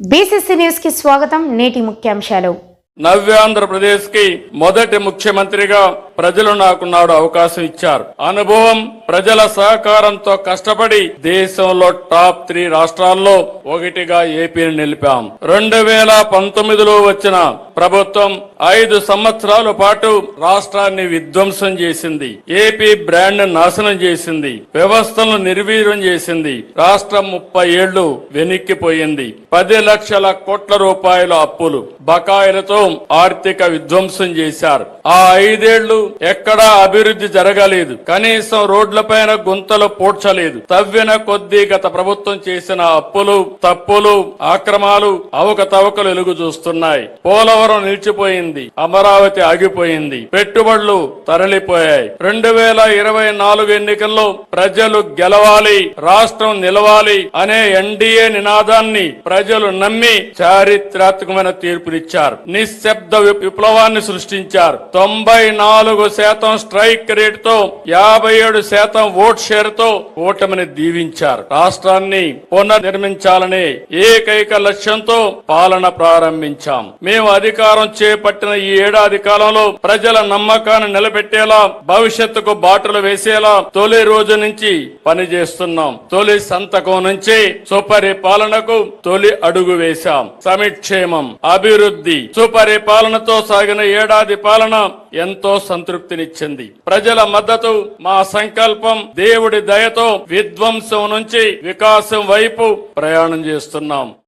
BCC న్యూస్కి స్వాగతం. నేటి ముఖ్యాంశాలు. నవ్యాంధ్రప్రదేశ్కి మొదటి ముఖ్యమంత్రిగా ప్రజలు నాకు నాడు అవకాశం ఇచ్చారు. అనుభవం ప్రజల సహకారంతో కష్టపడి దేశంలో టాప్ త్రీ రాష్ట్రాల్లో ఒకటిగా ఏపీని నిలిపాం. రెండు వేల పంతొమ్మిదిలో వచ్చిన ప్రభుత్వం ఐదు సంవత్సరాల పాటు రాష్ట్రాన్ని విధ్వంసం చేసింది. ఏపీ బ్రాండ్ నాశనం చేసింది. వ్యవస్థలను నిర్వీర్యం చేసింది. రాష్ట్రం ముప్పై ఏళ్ళు వెనక్కిపోయింది. పది లక్షల కోట్ల రూపాయల అప్పులు బకాయిలతో ఆర్థిక విధ్వంసం చేశారు. ఆ ఐదేళ్ళు ఎక్కడా అభివృద్ధి జరగలేదు. కనీసం రోడ్లపైన గుంతలు పూడ్చలేదు. తవ్విన కొద్దీ గత ప్రభుత్వం చేసిన అప్పులు తప్పులు ఆక్రమాలు అవకతవకలు వెలుగు చూస్తున్నాయి పోలవరం నిలిచిపోయింది. అమరావతి ఆగిపోయింది. పెట్టుబడులు తరలిపోయాయి. రెండు వేల ఇరవై నాలుగు ఎన్నికల్లో ప్రజలు గెలవాలి రాష్ట్రం నిలవాలి అనే ఎన్డీఏ నినాదాన్ని ప్రజలు నమ్మి చారిత్రాత్మకమైన తీర్పునిచ్చారు. నిశ్శబ్ద విప్లవాన్ని సృష్టించారు. తొంభై నాలుగు శాతం స్ట్రైక్ రేట్తో యాభై ఏడు శాతం ఓట్ షేర్తో ఓటమిని దీవించారు. రాష్ట్రాన్ని పునర్నిర్మించాలనే ఏకైక లక్ష్యంతో పాలన ప్రారంభించాం. మేము అధికారం చేపట్టిన ఈ ఏడాది కాలంలో ప్రజల నమ్మకాన్ని నిలబెట్టేలా భవిష్యత్తుకు బాటలు వేసేలా తొలి రోజు నుంచి పనిచేస్తున్నాం. తొలి సంతకం నుంచి సుపరిపాలనకు తొలి అడుగు వేశాం. సమిక్షేమం అభివృద్ధి సుపరిపాలనతో సాగిన ఏడాది పాలన ఎంతో సంతృప్తినిచ్చింది. ప్రజల మద్దతు మా సంకల్పం దేవుడి దయతో విధ్వంసం నుంచి వికాసం వైపు ప్రయాణం చేస్తున్నాం.